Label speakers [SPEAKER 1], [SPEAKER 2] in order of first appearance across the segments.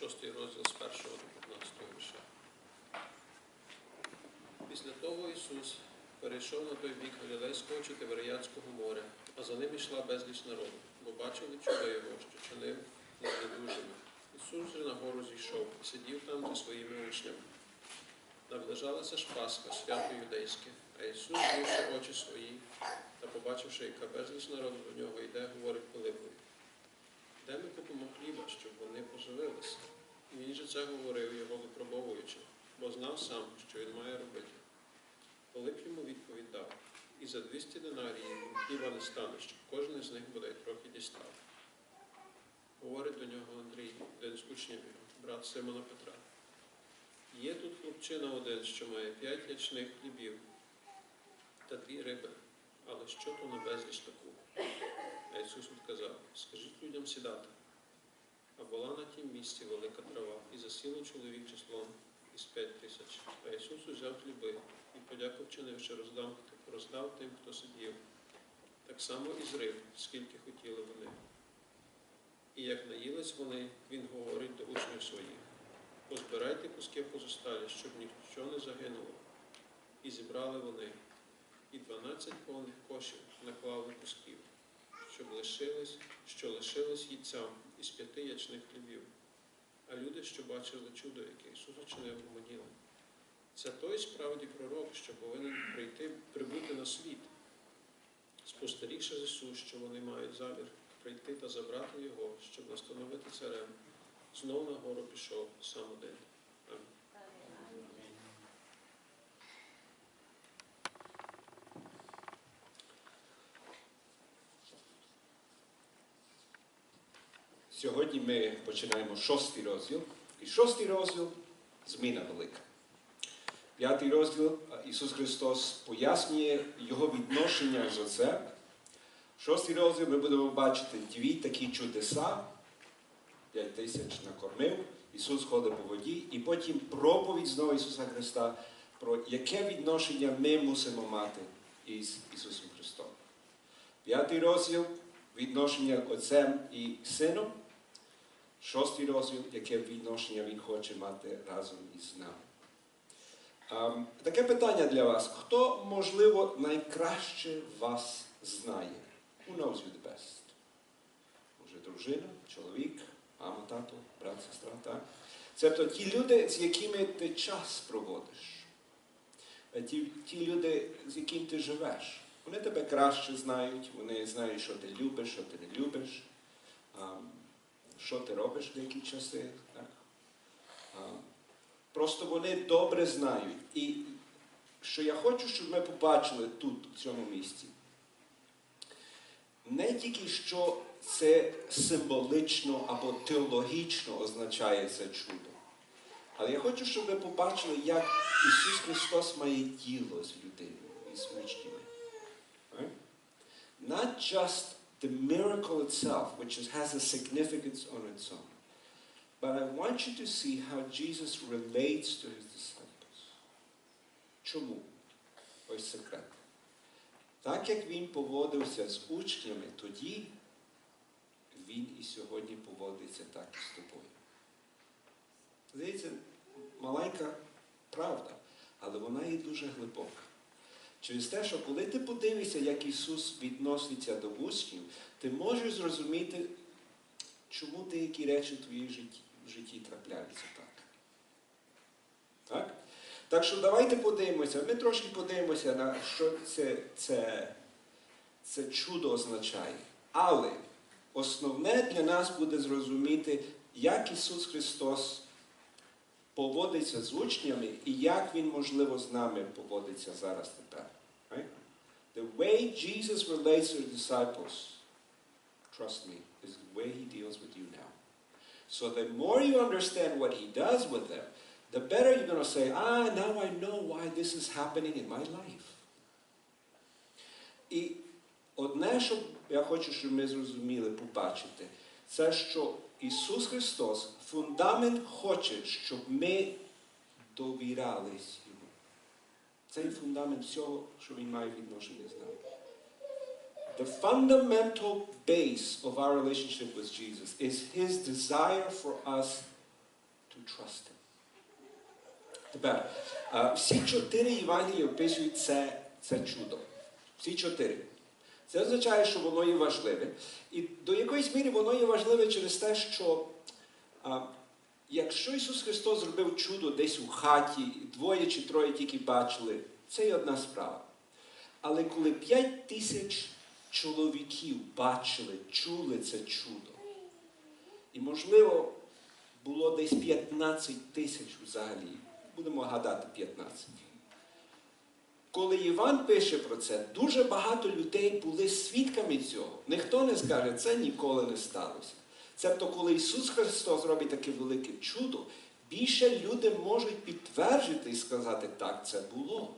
[SPEAKER 1] шостий розділ з 1 до 15 вірша. Після того Ісус перейшов на той бік Галілейського чи Тиверіянського моря, а за ним йшла безліч народу, бо бачили чудо його, що чинив над недужими. Ісус же на гору зійшов, і сидів там зі своїми учнями. Наближалася ж Пасха, свято юдейське, а Ісус, змивши очі свої та побачивши, яка безліч народу до нього йде, говорить Пилипові. Де ми щоб вони поживилися? Він же це говорив, його випробовуючи, бо знав сам, що він має робити. Пилип йому відповідь дав, і за 200 динаріїв хліба не стане, щоб кожен із них бодай трохи дістав. Говорить до нього Андрій, один з учнів його, брат Симона Петра. Є тут хлопчина один, що має п'ять ячних хлібів та дві риби, але що то на безліч таку? А Ісус відказав, скажіть людям сідати. А була на тім місці велика трава, і засіло чоловік числом із п'ять тисяч. А Ісус узяв хліби і, подяку вчинивши, роздав, роздав тим, хто сидів. Так само і з риб, скільки хотіли вони. І як наїлись вони, він говорить до учнів своїх. Позбирайте куски позосталі, щоб нічого не загинуло. І зібрали вони, і дванадцять повних кошів наклали кусків, щоб лишились, що лишилось їдцям із п'яти ячних хлібів. А люди, що бачили чудо, яке Ісус учинив, гомоніли. Це той справді пророк, що повинен прийти, прибути на світ, спостерігши з Ісус, що вони мають замір прийти та забрати його, щоб настановити царем. Знов на гору пішов сам один.
[SPEAKER 2] Сьогодні ми починаємо шостий розділ. І шостий розділ зміна велика. П'ятий розділ Ісус Христос пояснює Його відношення з Отцем. Шостий розділ ми будемо бачити дві такі чудеса. П'ять тисяч накормив, Ісус ходить по воді, і потім проповідь знову Ісуса Христа про яке відношення ми мусимо мати із Ісусом Христом. П'ятий розділ відношення Отцем і Сином. Шостий розділ, яке відношення Він хоче мати разом із нами. Таке питання для вас. Хто, можливо, найкраще вас знає? Who knows you the best? Може, дружина, чоловік, мама, тато, брат, сестра, так? Тобто ті люди, з якими ти час проводиш. Ті, ті люди, з якими ти живеш. Вони тебе краще знають, вони знають, що ти любиш, що ти не любиш, що ти робиш в деякі часи. Так? А, просто вони добре знають. І що я хочу, щоб ми побачили тут, в цьому місці, не тільки що це символично або теологічно означає це чудо. Але я хочу, щоб ви побачили, як Ісус Христос має діло з людиною і з учнями. Not just the miracle itself, which is, has a significance on its own, but I want you to see how Jesus relates to his disciples. Чому? Ось секрет. Так як він поводився з учнями тоді, він і сьогодні поводиться так з тобою. Здається, маленька правда, але вона є дуже глибока. Через те, що коли ти подивишся, як Ісус відноситься до учнів, ти можеш зрозуміти, чому деякі речі в твоїй житті, в житті трапляються так. Так? Так що давайте подивимося. Ми трошки подивимося, на що це, це, це чудо означає. Але основне для нас буде зрозуміти, як Ісус Христос поводиться з учнями і як Він, можливо, з нами поводиться зараз тепер. Right? The way Jesus relates to disciples, trust me, is the way he deals with you now. So the more you understand what he does with them, the better you're going to say, ah, now I know why this is happening in my life. І одне, що я хочу, щоб ми зрозуміли, побачити, це що Ісус Христос, фундамент хоче, щоб ми довірялись Йому. Це фундамент всього, що Він має відношення з нами. The fundamental base of our relationship with Jesus is His desire for us to trust him. Тепер, а, всі чотири Євангелії описують це, це чудо. Всі чотири. Це означає, що воно є важливе. І до якоїсь міри воно є важливе через те, що а, якщо Ісус Христос зробив чудо десь у хаті, двоє чи троє тільки бачили, це є одна справа. Але коли п'ять тисяч чоловіків бачили, чули це чудо, і, можливо, було десь 15 тисяч взагалі, будемо гадати 15. Коли Іван пише про це, дуже багато людей були свідками цього. Ніхто не скаже, це ніколи не сталося. Цебто, коли Ісус Христос робить таке велике чудо, більше люди можуть підтвердити і сказати, так, це було.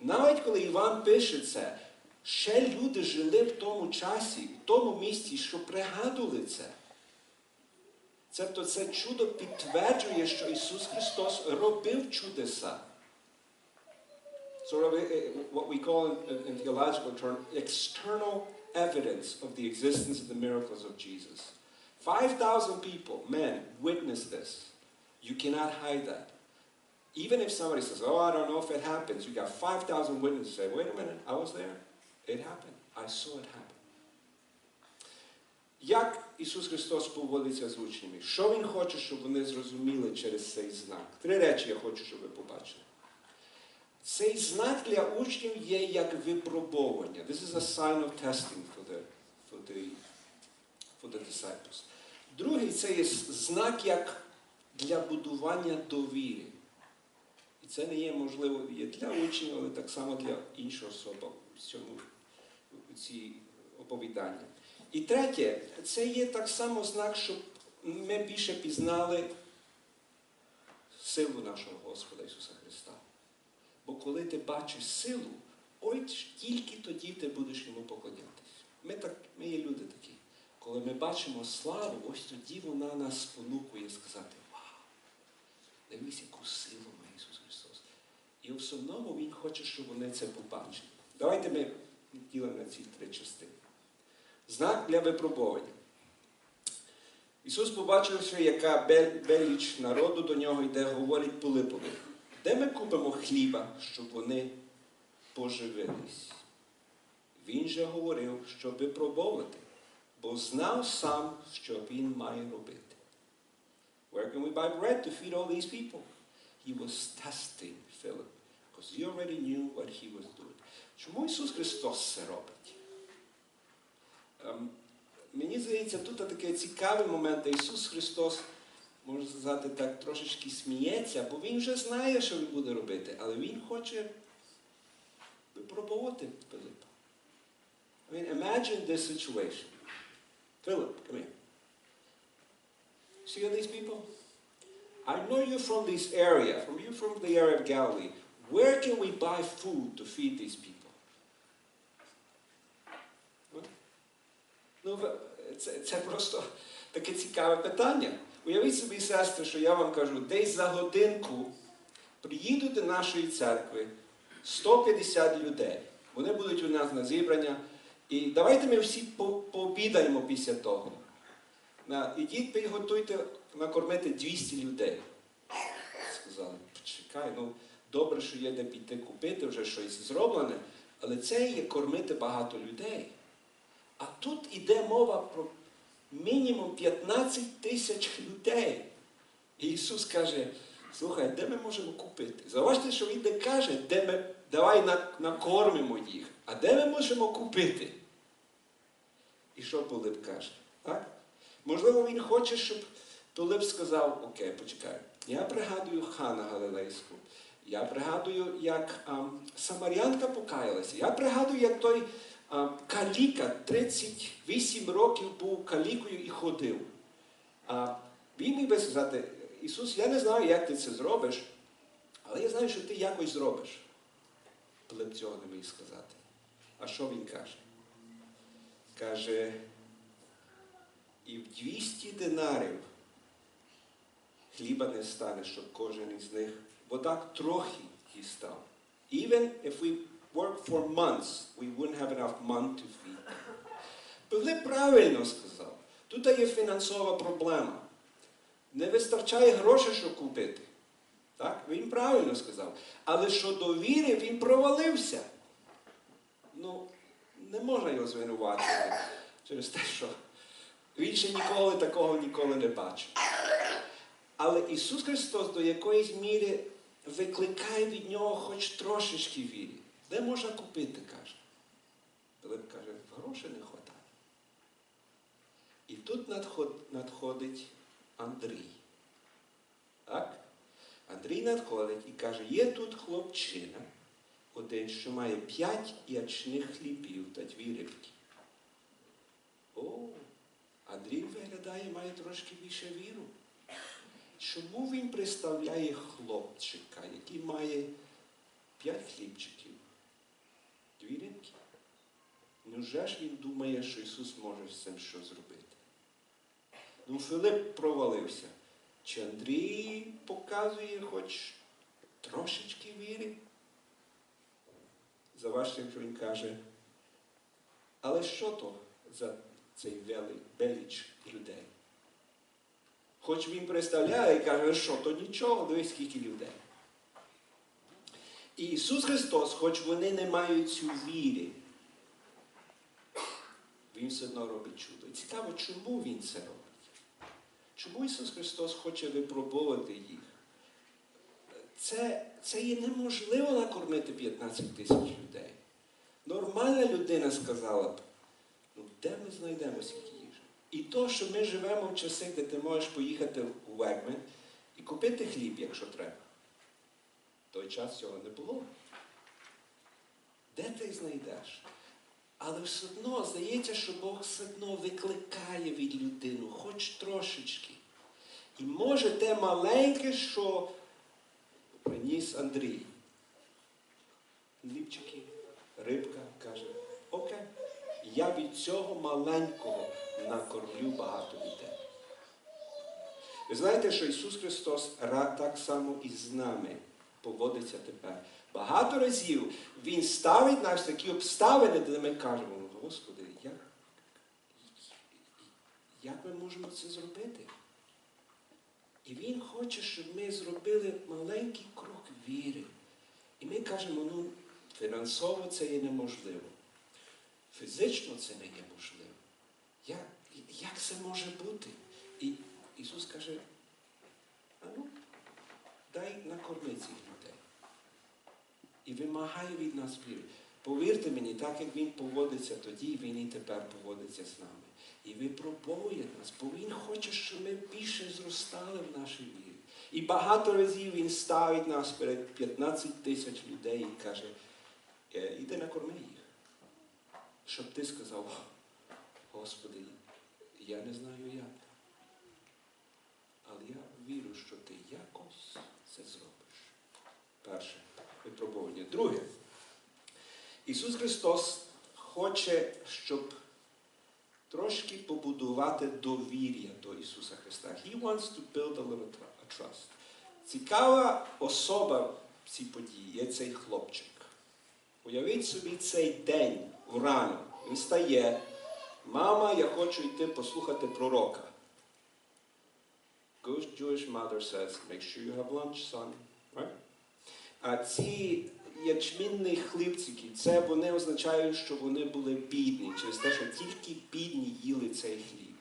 [SPEAKER 2] Навіть коли Іван пише це, ще люди жили в тому часі, в тому місці, що пригадували це. Цебто це чудо підтверджує, що Ісус Христос робив чудеса. Sort of a- a- what we call in, in theological term external evidence of the existence of the miracles of Jesus. 5,000 people, men, witnessed this. You cannot hide that. Even if somebody says, Oh, I don't know if it happens, you got 5,000 witnesses say, Wait a minute, I was there. It happened. I saw it happen. Як Ісус Христос поводиться з учнями? Що Він хоче, щоб вони зрозуміли через цей знак? Три речі я хочу, щоб ви побачили. Цей знак для учнів є як випробовування. This is a sign of testing for the, for the, for the disciples. Другий це є знак як для будування довіри. І це не є можливо є для учнів, але так само для іншого особи в цьому у ці оповідання. І третє, це є так само знак, щоб ми більше пізнали силу нашого Господа Ісуса Христа. Бо коли ти бачиш силу, ой тільки тоді ти будеш йому поклонятись. Ми, так, ми є люди такі. Коли ми бачимо славу, ось тоді вона нас спонукує сказати, вау, дивись, яку силу має Ісус Христос. І в основному Він хоче, щоб вони це побачили. Давайте ми ділимо на ці три частини. Знак для випробування. Ісус побачив, що яка бел- безліч народу до нього йде, говорить Пилипові. Де ми купимо хліба, щоб вони поживились? Він же говорив, щоб випробовувати, бо знав сам, що він має робити. Where can we buy bread to feed all these people? He was testing Philip, because he already knew what he was doing. Чому Ісус Христос це робить? Ем, Мені здається, тут такий цікавий момент, де Ісус Христос, можна сказати, так трошечки сміється, бо Він вже знає, що Він буде робити, але Він хоче випробувати Филипа. I mean, imagine this situation. Philip, come here. See all these people? I know you from this area, from you from the area of Galilee. Where can we buy food to feed these people? Ну, це, це просто таке цікаве питання. Уявіть собі, сестри, що я вам кажу, десь за годинку приїдуть до нашої церкви 150 людей. Вони будуть у нас на зібрання. І давайте ми всі по- пообідаємо після того. Ідіть, підготуйте накормити 200 людей. Сказали, почекай, ну добре, що є де піти купити, вже щось зроблене, але це є кормити багато людей. А тут іде мова про мінімум 15 тисяч людей. І Ісус каже, слухай, де ми можемо купити? Заважте, що Він не каже, де ми, давай накормимо їх, а де ми можемо купити? І що Пилип каже? Так? Можливо, він хоче, щоб Пилип сказав, окей, почекай, я пригадую Хана Галилейську, я пригадую, як ам, Самарянка покаялася, я пригадую, як той а, каліка 38 років був калікою і ходив. А, він міг би сказати, Ісус, я не знаю, як ти це зробиш, але я знаю, що ти якось зробиш. Пилип цього не міг сказати. А що він каже? Каже, і в 200 динарів хліба не стане, щоб кожен із них, бо так трохи дістав. Even if we work for months, we wouldn't have enough month to feed. Пилип правильно сказав. Тут є фінансова проблема. не вистачає грошей, щоб купити. Так? Він правильно сказав. Але щодо віри він провалився. Ну, не можна його звинувачувати через те, що він ще ніколи такого ніколи не бачив. Але Ісус Христос до якоїсь міри викликає від нього хоч трошечки віри. Де можна купити, каже. Пилип каже, грошей не вистачає. І тут надход- надходить Андрій. Так? Андрій надходить і каже, є тут хлопчина, один, що має п'ять ячних хлібів та дві рибки. О, Андрій виглядає, має трошки більше віру. Чому він представляє хлопчика, який має п'ять хлібчиків, дві рибки? Невже ж він думає, що Ісус може з цим що зробити? Ну, Филип провалився. Чи Андрій показує хоч трошечки віри? Заважте, що він каже, але що то за цей вели- велич людей? Хоч він представляє і каже, що то нічого, дивись, скільки людей. І Ісус Христос, хоч вони не мають цю віри, Він все одно робить чудо. І цікаво, чому Він це робить? Чому Ісус Христос хоче випробовувати їх? Це, це є неможливо накормити 15 тисяч людей. Нормальна людина сказала б, ну де ми знайдемо стільки їжі? І то, що ми живемо в часи, де ти можеш поїхати у Вегмен і купити хліб, якщо треба. Той час цього не було. Де ти знайдеш? Але все одно здається, що Бог все одно викликає від людину, хоч трошечки. І може те маленьке, що приніс Андрій. Хлібчики, рибка каже, окей, я від цього маленького накормлю багато людей. Ви знаєте, що Ісус Христос так само і з нами поводиться тепер. Багато разів Він ставить нас в такі обставини, де ми кажемо, «Ну, Господи, як, як ми можемо це зробити? І Він хоче, щоб ми зробили маленький крок віри. І ми кажемо, ну, фінансово це є неможливо. Фізично це не є можливо. Як, як це може бути? І Ісус каже, а ну, дай накорми цих людей. І вимагає від нас віри. Повірте мені, так як Він поводиться тоді, Він і тепер поводиться з нами. І випробовує нас, бо Він хоче, щоб ми більше зростали в нашій вірі. І багато разів Він ставить нас перед 15 тисяч людей і каже, «Е, іди накорми їх. Щоб ти сказав, Господи, я не знаю як. Але я вірю, що ти якось це зробиш. Перше випробування. Друге. Ісус Христос хоче, щоб трошки побудувати довір'я до Ісуса Христа. He wants to build a little trust. Цікава особа в цій події є цей хлопчик. Уявіть собі цей день врано. Він стає. Мама, я хочу йти послухати пророка. Jewish mother says, make sure you have lunch, son. Right? А ці ячмінні хлібчики, це вони означають, що вони були бідні, через те, що тільки бідні їли цей хліб.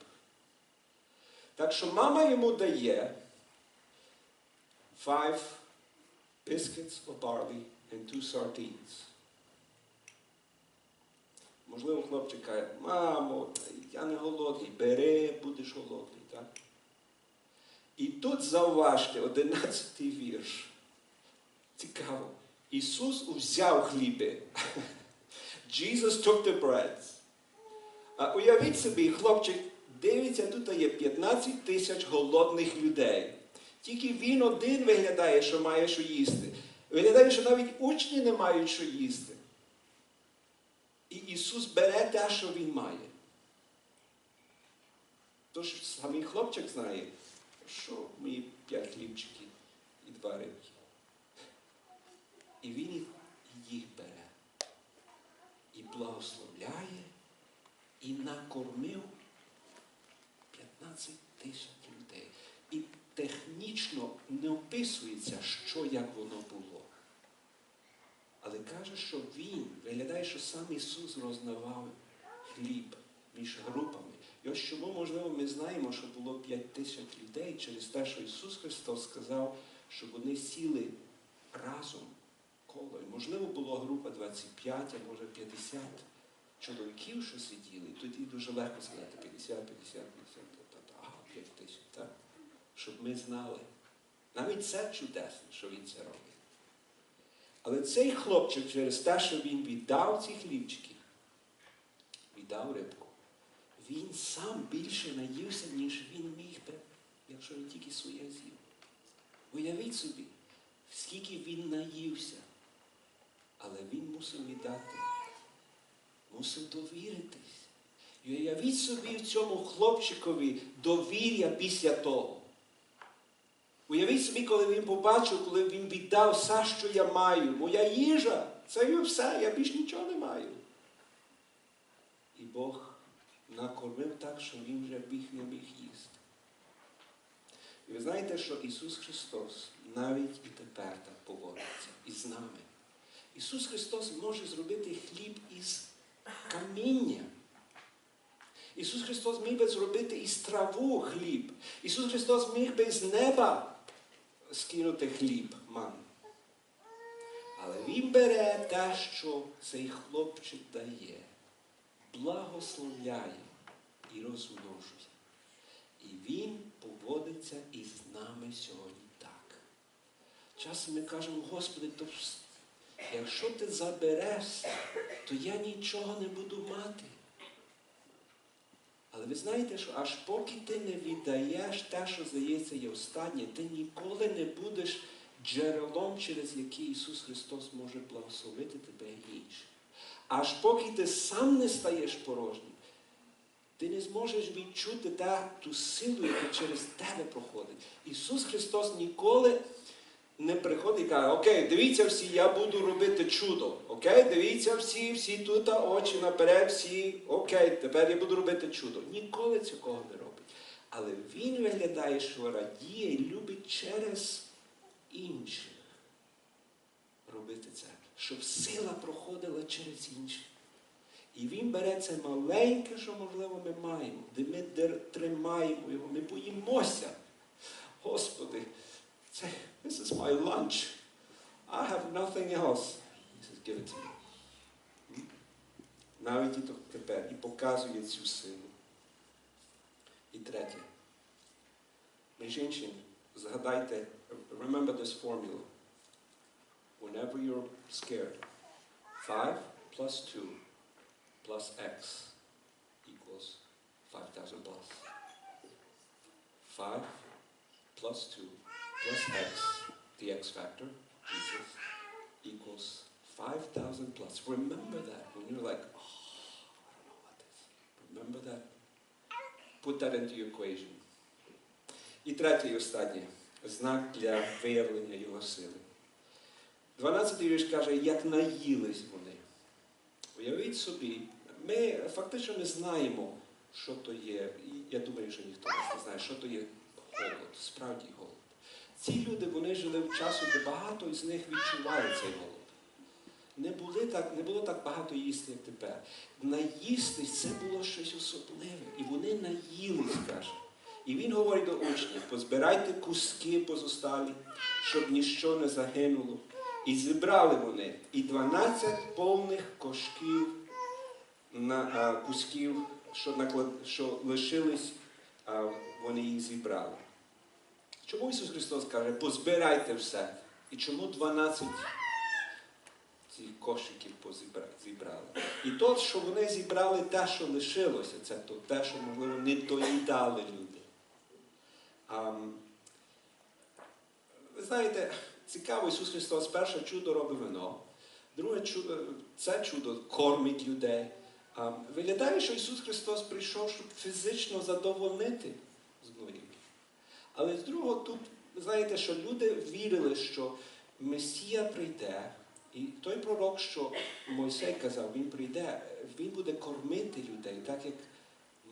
[SPEAKER 2] Так що мама йому дає five biscuits of barley and two sardines. Можливо, хлопчик каже, мамо, я не голодний, бери, будеш голодний. Так? І тут зауважте, 11 вірш. Цікаво. Ісус взяв хліби. Jesus took the bread. А уявіть собі, хлопчик дивиться, тут є 15 тисяч голодних людей. Тільки він один виглядає, що має що їсти. Виглядає, що навіть учні не мають що їсти. І Ісус бере те, що Він має. Тож самий хлопчик знає, що мої п'ять хлібчиків і два рибки. І він їх- бере. І благословляє, і накормив 15 тисяч людей. І технічно не описується, що як воно було. Але каже, що він виглядає, що сам Ісус рознавав хліб між групами. І ось чому, можливо, ми знаємо, що було 5 тисяч людей через те, що Ісус Христос сказав, щоб вони сіли разом коло. І, можливо, була група 25, а може 50 чоловіків, що сиділи. Тоді дуже легко сказати 50, 50, 50, та, та, та, ага, 5 тисяч, так? Щоб ми знали. Навіть це чудесно, що він це робить. Але цей хлопчик через те, що він віддав ці хлібчики, віддав рибку, він сам більше наївся, ніж він міг би, якщо він тільки своє з'їв. Уявіть собі, скільки він наївся, але він мусив віддати, мусив довіритись. І уявіть собі в цьому хлопчикові довір'я після того. Уявіть собі, коли він побачив, коли він віддав все, що я маю, моя їжа, це і все, я більш нічого не маю. І Бог накормив так, що він вже біг не міг їсти. І ви знаєте, що Ісус Христос навіть і тепер так поводиться із нами. Ісус Христос може зробити хліб із каміння. Ісус Христос міг би зробити із траву хліб. Ісус Христос міг би з неба скинути хліб, ман. Але Він бере те, що цей хлопчик дає, благословляє і розмножує. І Він поводиться із нами сьогодні так. Часом ми кажемо, Господи, то якщо ти заберешся, то я нічого не буду мати. Але ви знаєте, що аж поки ти не віддаєш те, що здається є останнє, ти ніколи не будеш джерелом, через яке Ісус Христос може благословити тебе і інших. Аж поки ти сам не стаєш порожнім, ти не зможеш відчути та, ту силу, яка через тебе проходить. Ісус Христос ніколи не приходить і каже, окей, дивіться всі, я буду робити чудо. Окей, дивіться всі, всі тут, очі наперед, всі, окей, тепер я буду робити чудо. Ніколи цього не робить. Але Він виглядає, що радіє і любить через інших робити це, щоб сила проходила через інших. І він бере це маленьке, що, можливо, ми маємо, де ми тримаємо його, ми боїмося. Господи, це, this is my lunch. I have nothing else. He says, give it to me. М? Навіть і то- тепер, і показує цю силу. І третє. Між іншим, згадайте, remember this formula. Whenever you're scared, 5 plus 2 plus x equals 5,000 plus. 5 plus 2 plus x, the x factor, Jesus, equals 5,000 plus. Remember that when you're like, oh, I don't know what this. Remember that. Put that into your equation. І третє і останнє знак для виявлення його сили. 12-й вірш каже, як наїлись вони. Уявіть собі, ми фактично не знаємо, що то є. Я думаю, що ніхто не знає, що то є голод, справді голод. Ці люди вони жили в часу, де багато з них відчували цей голод. Не, були так, не було так багато їсти, як тепер. Наїстись це було щось особливе. І вони наїлись, каже. І він говорить до учнів, позбирайте куски позосталі, щоб ніщо не загинуло. І зібрали вони і 12 повних кошків на, а, кусків, що, наклад, що лишились, а, вони їх зібрали. Чому Ісус Христос каже, позбирайте все? І чому 12 цих кошиків зібрали? І то, що вони зібрали те, що лишилося, це то те, що, можливо, не доїдали люди. Ам, ви знаєте, цікаво, Ісус Христос перше чудо робить вино, друге чудо, це чудо кормить людей. А, виглядає, що Ісус Христос прийшов, щоб фізично задовольнити. Але з другого тут, знаєте, що люди вірили, що Месія прийде, і той пророк, що Мойсей казав, він прийде, він буде кормити людей, так як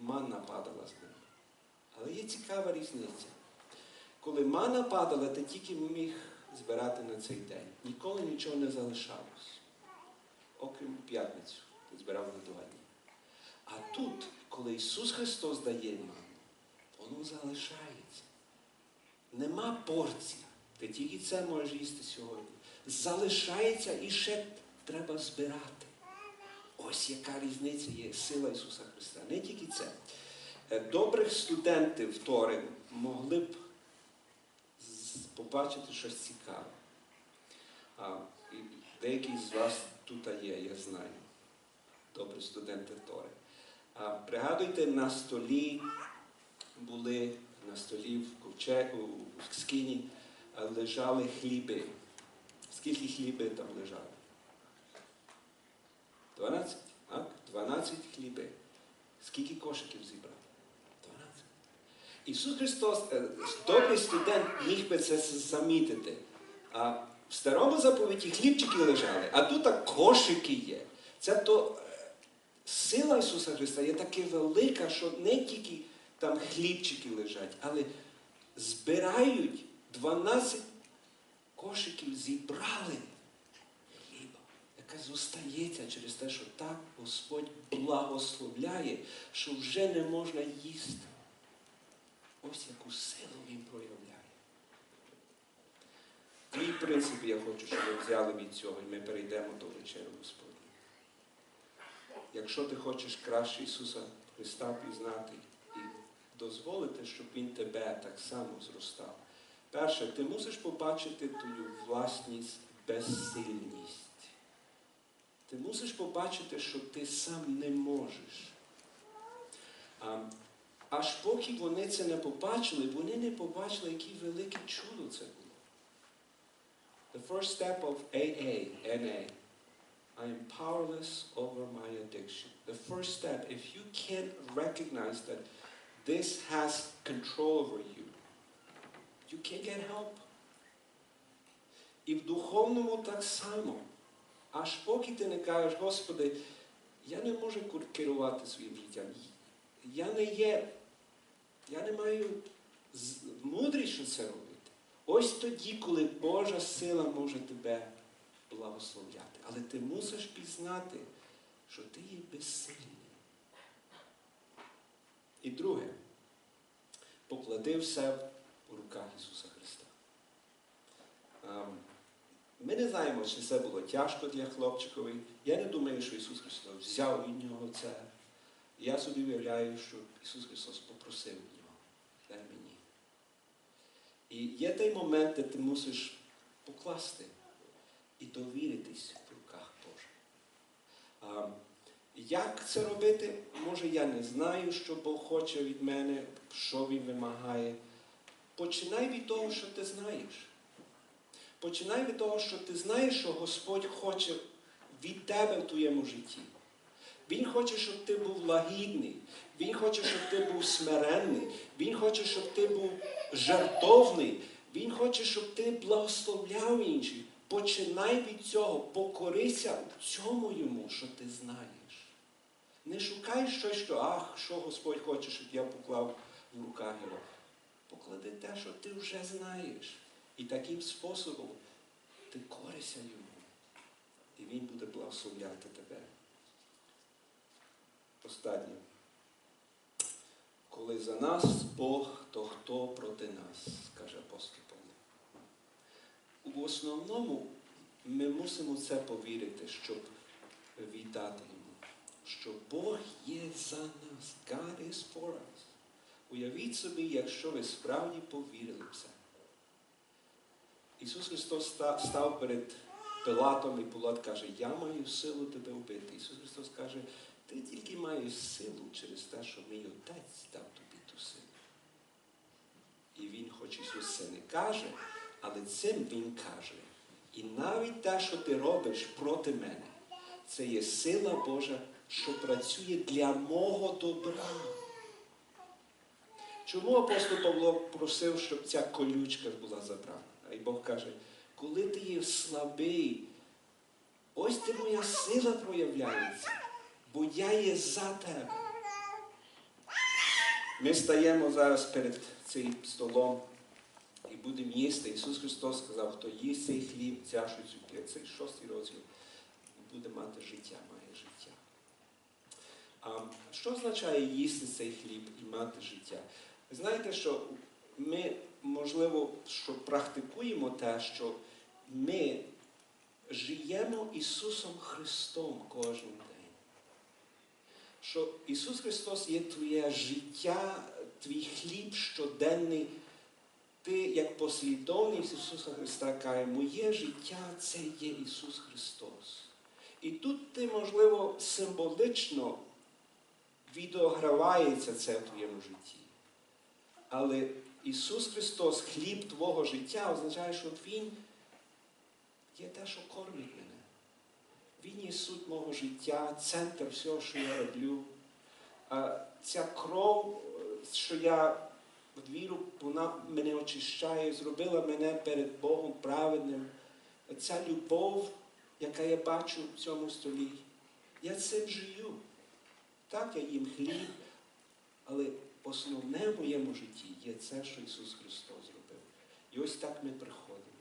[SPEAKER 2] манна падала з неба. Але є цікава різниця. коли мана падала, ти тільки міг збирати на цей день. Ніколи нічого не залишалось. Окрім п'ятницю, ти збирав на два дні. А тут, коли Ісус Христос дає ману, воно залишається. Нема порція. Ти тільки це можеш їсти сьогодні. Залишається і ще треба збирати. Ось яка різниця є сила Ісуса Христа. Не тільки це. Е, Добрих студентів Тори могли б побачити щось цікаве. А, деякі з вас тут є, я знаю. Добрі студенти Тори. А, пригадуйте, на столі були на столі в ковче, в скині лежали хліби. Скільки хліби там лежали? 12? Так? 12 хліби. Скільки кошиків зібрав? 12. Ісус Христос, е, добрий студент, міг би це замітити. А в старому заповіті хлібчики лежали, а тут так кошики є. Це то е, сила Ісуса Христа є така велика, що не тільки там хлібчики лежать, але збирають 12 кошиків зібрали хліба, яка зостається через те, що так Господь благословляє, що вже не можна їсти. Ось яку силу він проявляє. Твій принцип я хочу, щоб ви взяли від цього, і ми перейдемо до вечері Господня. Якщо ти хочеш краще Ісуса Христа пізнати дозволити, щоб Він тебе так само зростав. Перше, ти мусиш побачити твою власність безсильність. Ти мусиш побачити, що ти сам не можеш. Аж поки вони це не побачили, вони не побачили, яке велике чудо це було. The first step of AA, NA, I am powerless over my addiction. The first step, if you can't recognize that this has control over you, you can't get help. І в духовному так само. Аж поки ти не кажеш, Господи, я не можу керувати своїм життям. Я не є, я не маю мудрість, це робити. Ось тоді, коли Божа сила може тебе благословляти. Але ти мусиш пізнати, що ти є безсильний. І друге, поклади все в руках Ісуса Христа. Ем, Ми не знаємо, чи це було тяжко для хлопчикові. Я не думаю, що Ісус Христос взяв від нього це. Я собі уявляю, що Ісус Христос попросив в нього. Дай мені. І є той момент, де ти мусиш покласти і довіритись в руках Божих. Як це робити? Може, я не знаю, що Бог хоче від мене, що Він вимагає. Починай від того, що ти знаєш. Починай від того, що ти знаєш, що Господь хоче від тебе в твоєму житті. Він хоче, щоб ти був лагідний. Він хоче, щоб ти був смиренний. Він хоче, щоб ти був жартовний. Він хоче, щоб ти благословляв інших. Починай від цього, покорися в цьому йому, що ти знаєш. Не шукай щось, що ах, що Господь хоче, щоб я поклав в руках його. Поклади те, що ти вже знаєш. І таким способом ти корися йому. І він буде благословляти тебе. Останнє. Коли за нас Бог, то хто проти нас, каже апостол Павло. В основному ми мусимо це повірити, щоб йому. Що Бог є за нас. God is for us. Уявіть собі, якщо ви справді повірили в це. Ісус Христос став перед Пилатом, і Пилат каже, я маю силу тебе вбити. Ісус Христос каже, ти тільки маєш силу через те, що мій Отець дав тобі ту силу. І Він, хоч Ісус це не каже, але цим Він каже. І навіть те, що ти робиш проти мене, це є сила Божа, що працює для мого добра. Чому апостол Павло просив, щоб ця колючка була забрана? Й Бог каже, коли ти є слабий, ось ти моя сила проявляється, бо я є за тебе. Ми стаємо зараз перед цим столом, і будемо їсти. Ісус Христос сказав, хто їсть цей хліб, цяшу цю п'є. Це шостий розділ. Буде мати життя. А що означає їсти цей хліб і мати життя? Ви знаєте, що ми, можливо, що практикуємо те, що ми живемо Ісусом Христом кожен день. Що Ісус Христос є твоє життя, твій хліб щоденний. Ти, як послідовність Ісуса Христа, каже, моє життя це є Ісус Христос. І тут ти, можливо, символично відогравається це в твоєму житті. Але Ісус Христос, хліб твого життя, означає, що Він є те, що кормить мене. Він є суть мого життя, центр всього, що я роблю. А ця кров, що я в віру, вона мене очищає, зробила мене перед Богом праведним. Ця любов, яка я бачу в цьому столі, я цим живу. Так, я їм хліб, але основне в моєму житті є це, що Ісус Христос зробив. І ось так ми приходимо.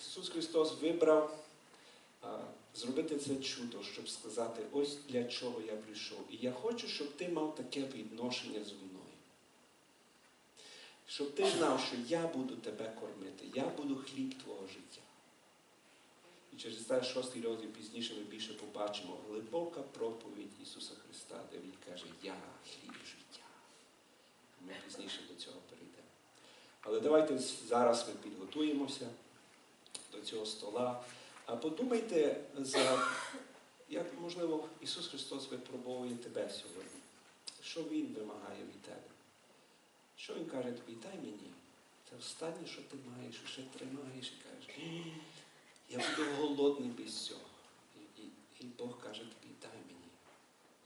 [SPEAKER 2] Ісус Христос вибрав а, зробити це чудо, щоб сказати, ось для чого я прийшов. І я хочу, щоб ти мав таке відношення зі мною. Щоб ти знав, що я буду тебе кормити, я буду хліб твого життя. Через те шостий розділ пізніше ми більше побачимо глибока проповідь Ісуса Христа, де Він каже, я хліб життя. Ми пізніше до цього перейдемо. Але давайте зараз ми підготуємося до цього стола. А подумайте за, як можливо Ісус Христос випробовує тебе сьогодні. Що Він вимагає від тебе? Що Він каже тобі, дай мені. Це останнє, що ти маєш, і ще тримаєш і кажеш, «Ні, я буду голодний без цього. І, і, і Бог каже тобі, дай мені.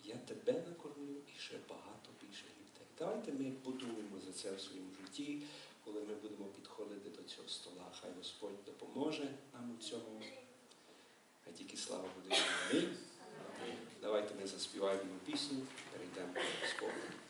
[SPEAKER 2] Я тебе накормлю і ще багато більше людей. Давайте ми подумаємо за це в своєму житті, коли ми будемо підходити до цього стола. Хай Господь допоможе нам у цьому. Хай тільки слава буде. Давайте ми заспіваємо пісню, перейдемо до Господа.